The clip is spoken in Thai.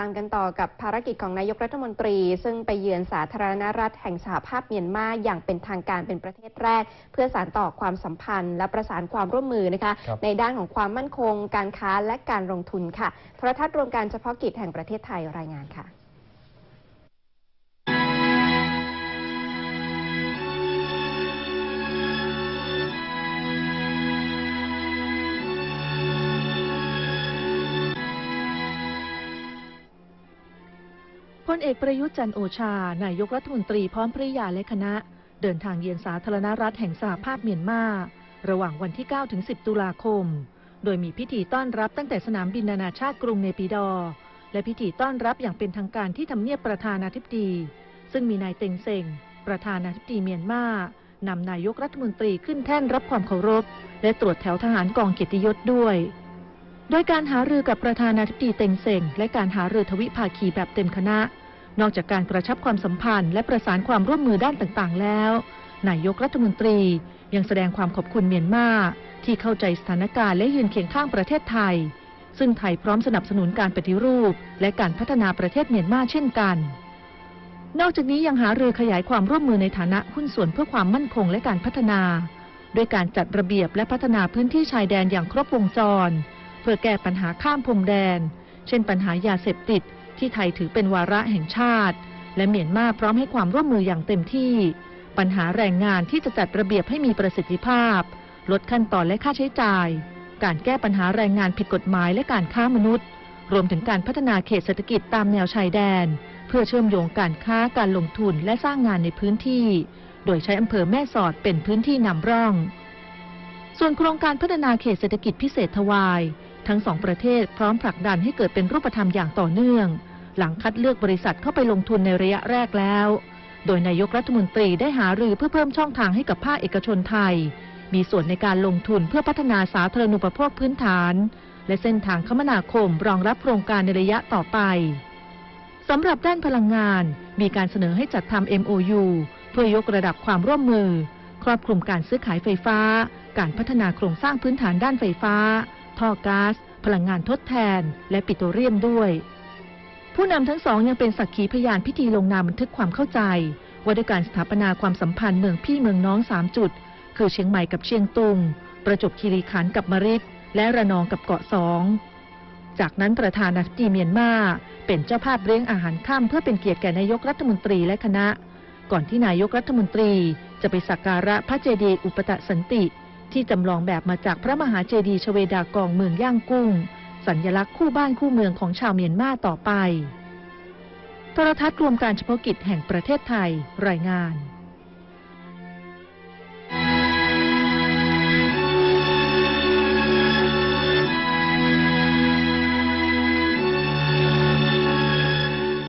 ตามกันต่อกับภารกิจของนายกรัฐมนตรี ซึ่งไปเยือนสาธารณรัฐแห่งสหภาพเมียนมาอย่างเป็นทางการเป็นประเทศแรก เพื่อสานต่อความสัมพันธ์ และประสานความร่วมมือนะคะครับในด้านของความมั่นคง การค้าและการลงทุนค่ะโทรทัศน์รวมการเฉพาะกิจแห่งประเทศไทยรายงานค่ะ พลเอกประยุทธ์จันโอชา นายกรัฐมนตรีพร้อมภริยาและคณะ เดินทางเยือนสาธารณรัฐแห่งสหภาพเมียนมา ระหว่างวันที่ 9 ถึง 10 ตุลาคม โดยมีพิธีต้อนรับตั้งแต่สนามบินนานาชาติกรุงเนปิดอ และพิธีต้อนรับอย่างเป็นทางการที่ทำเนียบประธานาธิบดี ซึ่งมีนายเต็งเซ็งประธานาธิบดีเมียนมานำนายกรัฐมนตรีขึ้นแท่นรับความเคารพ และตรวจแถวทหารกองเกียรติยศด้วย โดยการหารือกับประธานาธิบดีเต็งเซ็งและการหารือทวิภาคีแบบเต็มคณะ นอกจากการกระชับความสัมพันธ์ และประสานความร่วมมือด้านต่างๆ แล้ว นายกรัฐมนตรียังแสดงความขอบคุณเมียนมาที่เข้าใจสถานการณ์และยืนเคียงข้างประเทศไทย ซึ่งไทยพร้อมสนับสนุนการปฏิรูป และการพัฒนาประเทศเมียนมาเช่นกัน นอกจากนี้ยังหารือขยายความร่วมมือในฐานะหุ้นส่วนเพื่อความมั่นคงและการพัฒนา ด้วยการจัดระเบียบและพัฒนาพื้นที่ชายแดนอย่างครบวงจร เพื่อแก้ปัญหาข้ามพรมแดน เช่นปัญหายาเสพติดที่ไทยถือเป็นวาระแห่งชาติ และเมียนมาพร้อมให้ความร่วมมืออย่างเต็มที่ ปัญหาแรงงานที่จะจัดระเบียบให้มีประสิทธิภาพ ลดขั้นตอนและค่าใช้จ่าย การแก้ปัญหาแรงงานผิดกฎหมายและการค้ามนุษย์ รวมถึงการพัฒนาเขตเศรษฐกิจตามแนวชายแดน เพื่อเชื่อมโยงการค้าการลงทุนและสร้างงานในพื้นที่ โดยใช้อำเภอแม่สอดเป็นพื้นที่นำร่อง ส่วนโครงการพัฒนาเขตเศรษฐกิจพิเศษทวาย ทั้งสองประเทศพร้อมผลักดันให้เกิดเป็นรูปธรรมอย่างต่อเนื่อง หลังคัดเลือกบริษัทเข้าไปลงทุนในระยะแรกแล้ว โดยนายกรัฐมนตรีได้หารือเพื่อเพิ่มช่องทางให้กับภาคเอกชนไทย มีส่วนในการลงทุนเพื่อพัฒนาสาธารณูปโภคพื้นฐาน และเส้นทางคมนาคมรองรับโครงการในระยะต่อไปสำหรับด้านพลังงาน มีการเสนอให้จัดทำ MOU เพื่อยกระดับความร่วมมือ ครอบคลุมการซื้อขายไฟฟ้า การพัฒนาโครงสร้างพื้นฐานด้านไฟฟ้า ท่อก๊าซพลังงานทดแทน และปิโตรเลียมด้วย ผู้นำทั้งสองยังเป็นสักขีพยานพิธีลงนามบันทึกความเข้าใจ ว่าด้วยการสถาปนาความสัมพันธ์เมืองพี่เมืองน้องสามจุด คือเชียงใหม่กับเชียงตุง ประจวบคีรีขันธ์กับมะริดและระนองกับเกาะสองจากนั้นประธานาธิบดีเมียนมาเป็นเจ้าภาพเลี้ยงอาหารค่ำเพื่อเป็นเกียรติแก่นายกรัฐมนตรีและคณะ ก่อนที่นายกรัฐมนตรีจะไปสักการะพระเจดีย์อุปตะสันติ ที่จำลองแบบมาจากพระมหาเจดีย์ชเวดากองเมืองย่างกุ้ง สัญญลักษณ์คู่บ้านคู่เมืองของชาวเมียนมาต่อไป โทรทัศน์รวมการเฉพาะกิจแห่งประเทศไทย รายงาน